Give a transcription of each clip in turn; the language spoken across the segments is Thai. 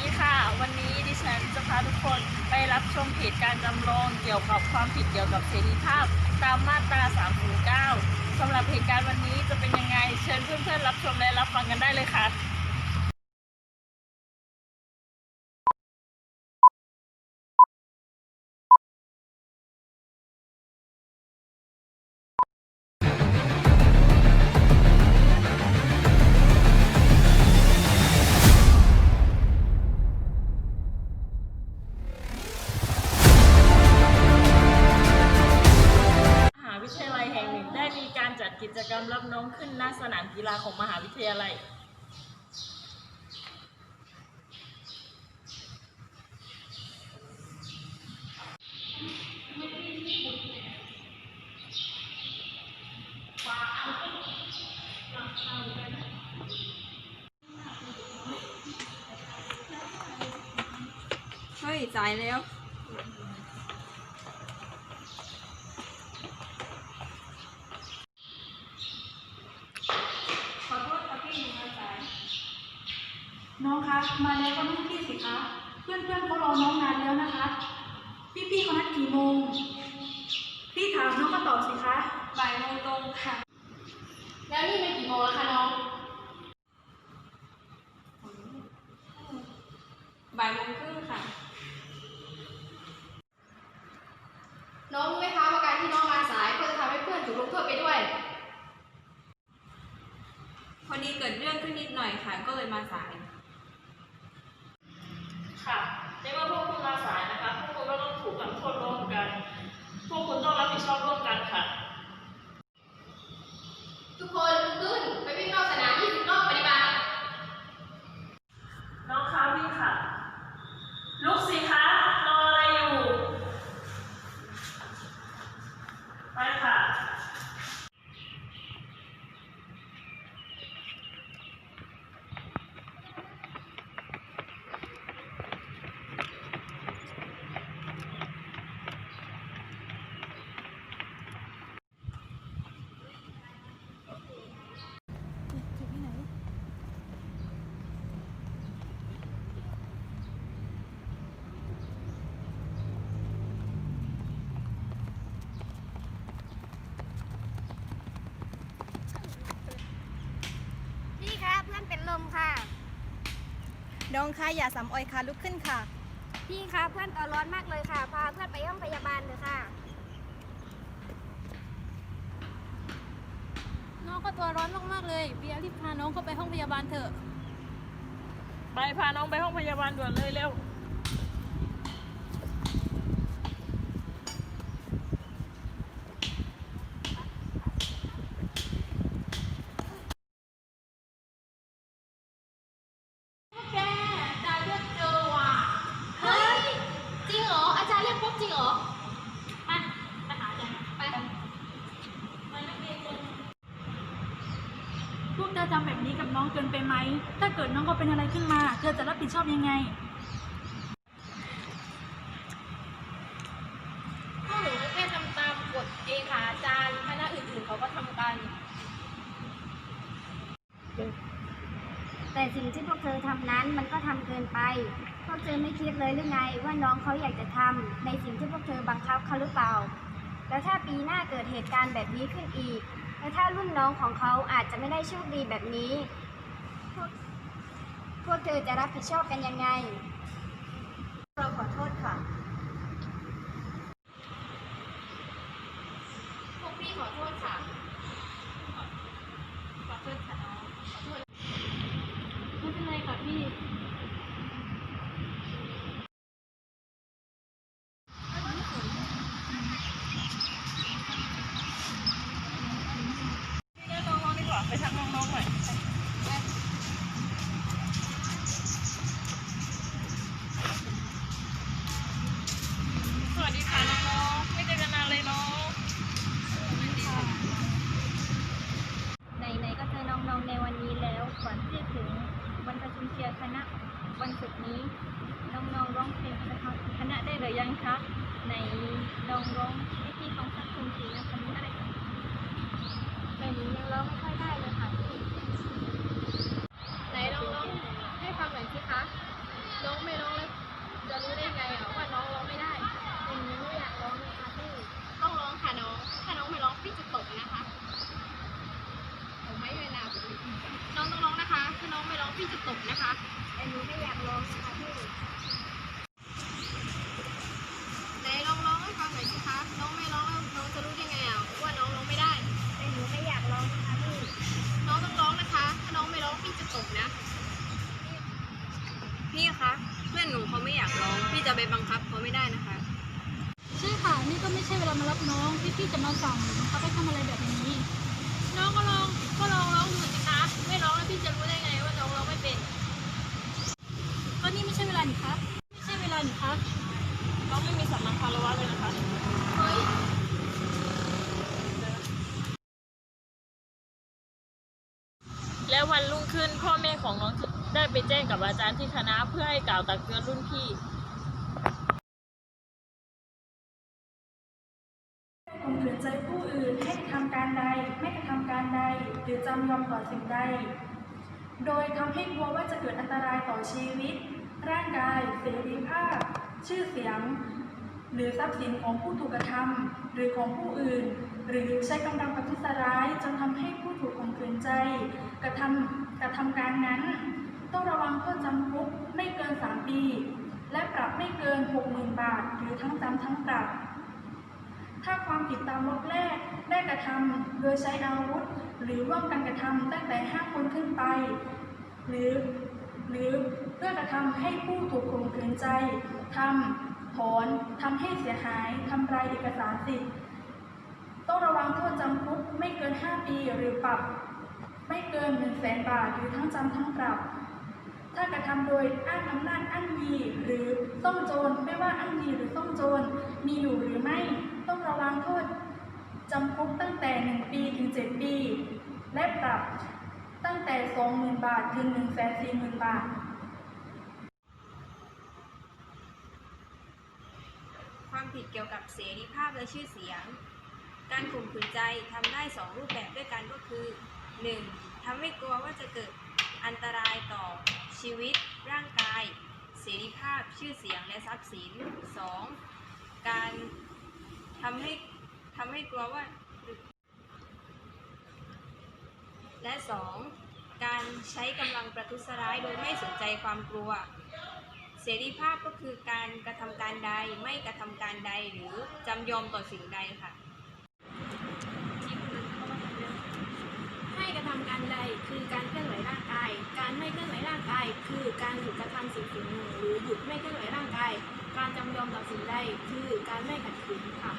ดีค่ะ วันนี้ดิฉันจะพาทุกคนไปรับชมเหตุการณ์จำลองเกี่ยวกับความผิดเกี่ยวกับเสรีภาพ ตามมาตรา 309สำหรับเหตุการณ์วันนี้จะเป็นยังไง เชิญเพื่อนๆรับชมและรับฟังกันได้เลยค่ะ จกิจกรรมรับน้องขึ้นณสนามกีฬาของมหาวิทยาลัยเฮ้ยจ่ายแล้ว ขอโทษครับพี่หนูมาสาย น้องคะ มาแล้วก็ต้องพี่สิคะ เพื่อนเพื่อนๆเขารอน้องนานแล้วนะคะ พี่พี่ๆเขานัดกี่โมง พี่ถามน้องก็ตอบสิคะบ่ายโมงตรงค่ะ แล้วนี่มันกี่โมงแล้วคะน้องบ่ายโมงครึ่งค่ะ น้องรู้ไหมคะว่าการที่น้องมาสายก็จะทำให้เพื่อนถูกลงโทษไปด้วย พอดีเกิดเรื่องขึ้นนิดหน่อยค่ะ ก็เลยมาสาย ค่ะในเมื่อพวกคุณมาสายนะคะ พวกคุณก็ต้องถูกทำโทษร่วมกัน พวกคุณต้องรับผิดชอบร่วมกันค่ะ ทุกคนลุกขึ้น ไปวิ่งรอบสนาม 20 รอบปฏิบัติ น้องคะวิ่งค่ะ ลุกสิคะรออะไรอยู่ ไปค่ะ พี่คะเพื่อนเป็นลมค่ะ น้องคะอย่าสำออยค่ะลุกขึ้นค่ะ พี่คะเพื่อนตัวร้อนมากเลยค่ะ พาเพื่อนไปห้องพยาบาลเลยค่ะ น้องก็ตัวร้อนมากๆเลยเบียร์รีบพาน้องเข้าไปห้องพยาบาลเถอะ ไปพาน้องไปห้องพยาบาลด่วนเลยเร็ว เฮ้ย จริงเหรอ อาจารย์เรียกพบจริงเหรอ พวกเธอทำแบบนี้กับน้องเกินไปไหม ถ้า เกิดน้อเป็นอะไรขึ้นมาเธอจะรับผิดชอบยังไงพวกหนูก็แค่ทำตามกฎเองค่ะอาจารย์คณะอื่นๆเขาก็ทำกัน แต่สิ่งที่พวกเธอทำนั้นมันก็ทำเกินไป พวกเธอไม่คิดเลยหรือไงว่าน้องเขาอยากจะทำในสิ่งที่พวกเธอบังคับเขาหรือเปล่า แล้วถ้าปีหน้าเกิดเหตุการณ์แบบนี้ขึ้นอีก แล้วถ้ารุ่นน้องของเขาอาจจะไม่ได้โชคดีแบบนี้ พวก วกเธอจะรับผิดชอบกันยังไง เราขอโทษค่ะ พวกพี่ขอโทษค่ะ น้องพี่ๆจะมาสั่งบังคับให้ทำอะไรแบบนี้ น้องก็ลองก็ลองร้องดูสิคะไม่ร้องแล้วพี่จะรู้ได้ไงว่าน้องร้องไม่เป็นก็นี่ไม่ใช่เวลาหนิคะไม่ใช่เวลาหนิคะน้องไม่มีสัมมาคารวะเลยนะคะเฮ้ยและวันรุ่งขึ้นพ่อแม่ของน้องได้ไปแจ้งกับอาจารย์ที่คณะเพื่อให้กล่าวตักเตือนรุ่นพี่ ข่มขืนใจผู้อื่นให้กระทำการใด ไม่กระทำการใด หรือจำยอมต่อสิ่งใด โดยทำให้กลัวว่าจะเกิดอันตรายต่อชีวิต ร่างกาย เสรีภาพ ชื่อเสียง หรือทรัพย์สินของผู้ถูกกระทำหรือของผู้อื่น หรือใช้กำลังประทุษร้ายจนทำให้ผู้ถูกข่มขืนใจ กระทำกระทำการนั้น ต้องระวังโทษจำคุกไม่เกิน 3 ปี และปรับไม่เกิน 60,000 บาท หรือทั้งจำทั้งปรับ ถ้าความผิดตามวรรคแรกได้กระทำโดยใช้อาวุธ หรือร่วมกันกระทำตั้งแต่ 5 คนขึ้นไป หรือหรือเพื่อกระทำให้ผู้ถูกข่มขืนใจทำถอนทำให้เสียหายทำลายเอกสารสิทธิ์ต้องระวังโทษจำคุกไม่เกิน 5 ปีหรือปรับ ไม่เกิน 1 0 0 0 0แสนบาทหรือทั้งจำทั้งปรับ ถ้ากระทำโดยอ้างอำนาจอ้างยีหรือต้องโจรไม่ว่าอ้างยีหรือต้องโจรมีอยู่หรือไม่ ต้องระวังโทษจำคุกตั้งแต่ 1 ปีถึง 7 ปี และปรับตั้งแต่ 20,000 บาทถึง 140,000 บาท ความผิดเกี่ยวกับเสรีภาพและชื่อเสียง การข่มขืนใจทำได้สองรูปแบบด้วยกันก็คือ 1. ทำให้กลัวว่าจะเกิดอันตรายต่อชีวิต ร่างกาย เสรีภาพ ชื่อเสียง และทรัพย์สิน 2. การ ทำให้ทำให้กลัวว่า และ 2. การใช้กำลังประทุษร้ายโดยไม่สนใจความกลัว เสรีภาพก็คือการกระทำการใดไม่กระทำการใดหรือจำยอมต่อสิ่งใดค่ะไม่กระทำการใดคือการเคลื่อนไหวร่างกาย การไม่เคลื่อนไหวร่างกาย คือการหยุดกระทำสิ่งสิ่งหนึ่งหรือหยุดไม่เคลื่อนไหวร่างกาย การจำยอมต่อสิ่งใดคือการไม่ขัดขืนค่ะ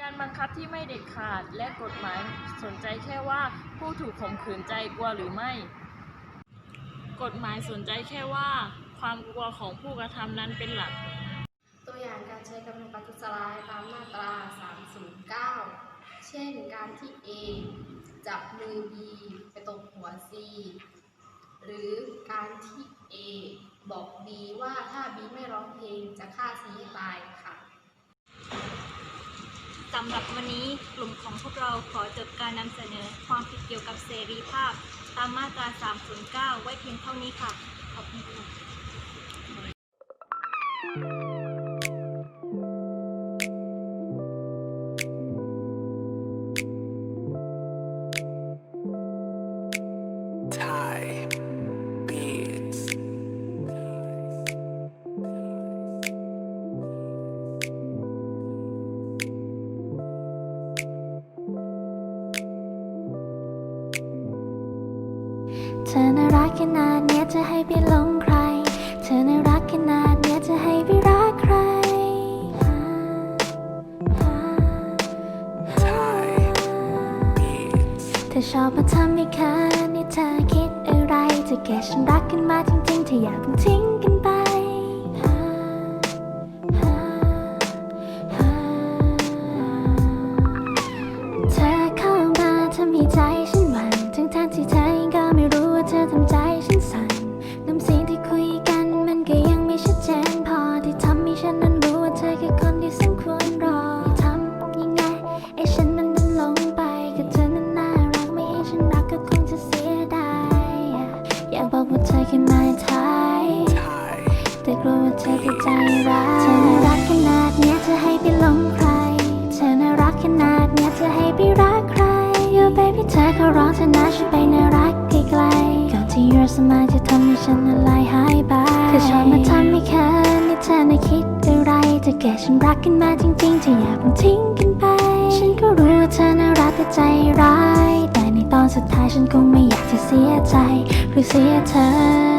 การบังคับที่ไม่เด็ดขาดและกฎหมายสนใจแค่ว่าผู้ถูกข่มขืนใจกลัวหรือไม่ กฎหมายสนใจแค่ว่า ความกลัวของผู้กระทำนั้นเป็นหลัก ตัวอย่างการใช้กำลังประทุษร้ายตามมาตรา 309 เช่นการที่ A จับมือ B ไปตบหัว C หรือการที่ A บอก B ว่าถ้าบีไม่ร้องเพลงจะฆ่า C ให้ตายค่ะสำหรับวันนี้กลุ่มของพวกเราขอจบการนำเสนอความผิดเกี่ยวกับเสรีภาพ ตามมาตรา 309 ไว้เพียงเท่านี้ค่ะ ขอบคุณค่ะ ชอบมาทำให้เธอนี่เธอคิดอะไรเธอแก่ฉันรักกันมาจริงๆเธออยากทิ้ง นะฉันไปน่ารักไกลๆก่อนที่ที่ your smile จะทำให้ฉันละลายหายไปเธอชอบมาทำให้เคินนี่เธอน่ะคิดอะไรจะเกิดฉันรักกันมาจริงๆจะอย่าเพิ่งทิ้งกันไป ฉันก็รู้ว่าเธอน่ารักแต่ใจร้าย แต่ในตอนสุดท้ายฉันคงไม่อยากจะเสียใจหรือเสียเธอ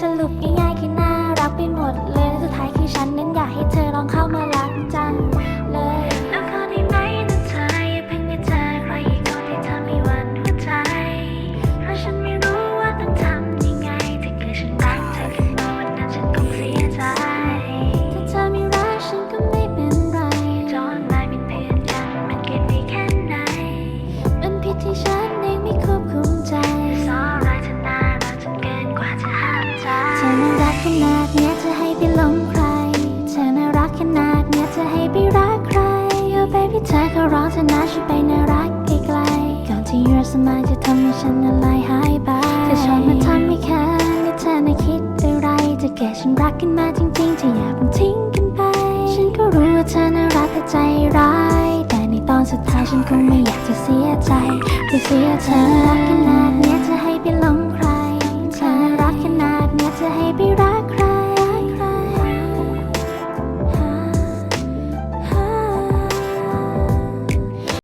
สรุปง่ายๆคือน่ารักไปหมดเลยสุดท้ายคือฉันนั้นอยากให้เธอลองเข้ามา ร้อนชนะฉันไปนรักไกลๆก่อนที่รักสมาจะทำให้ฉันละลายหายไปเธอชอบมาทำให้แค้างแเธอไม่คิดอะไรจะแก่ฉันรักกันมาจริงๆจะอยากพิ่ทิ้งกันไป ฉันก็รู้ว่าเธอน่ารักแต่ใจร้าย แต่ในตอนสุดท้ายฉันคงไม่อยากจะเสียใจไปเสียเธอรักขนาดนี้จะให้ไปหลงใครเธอรักขนาดนี้จะให้ไปรัก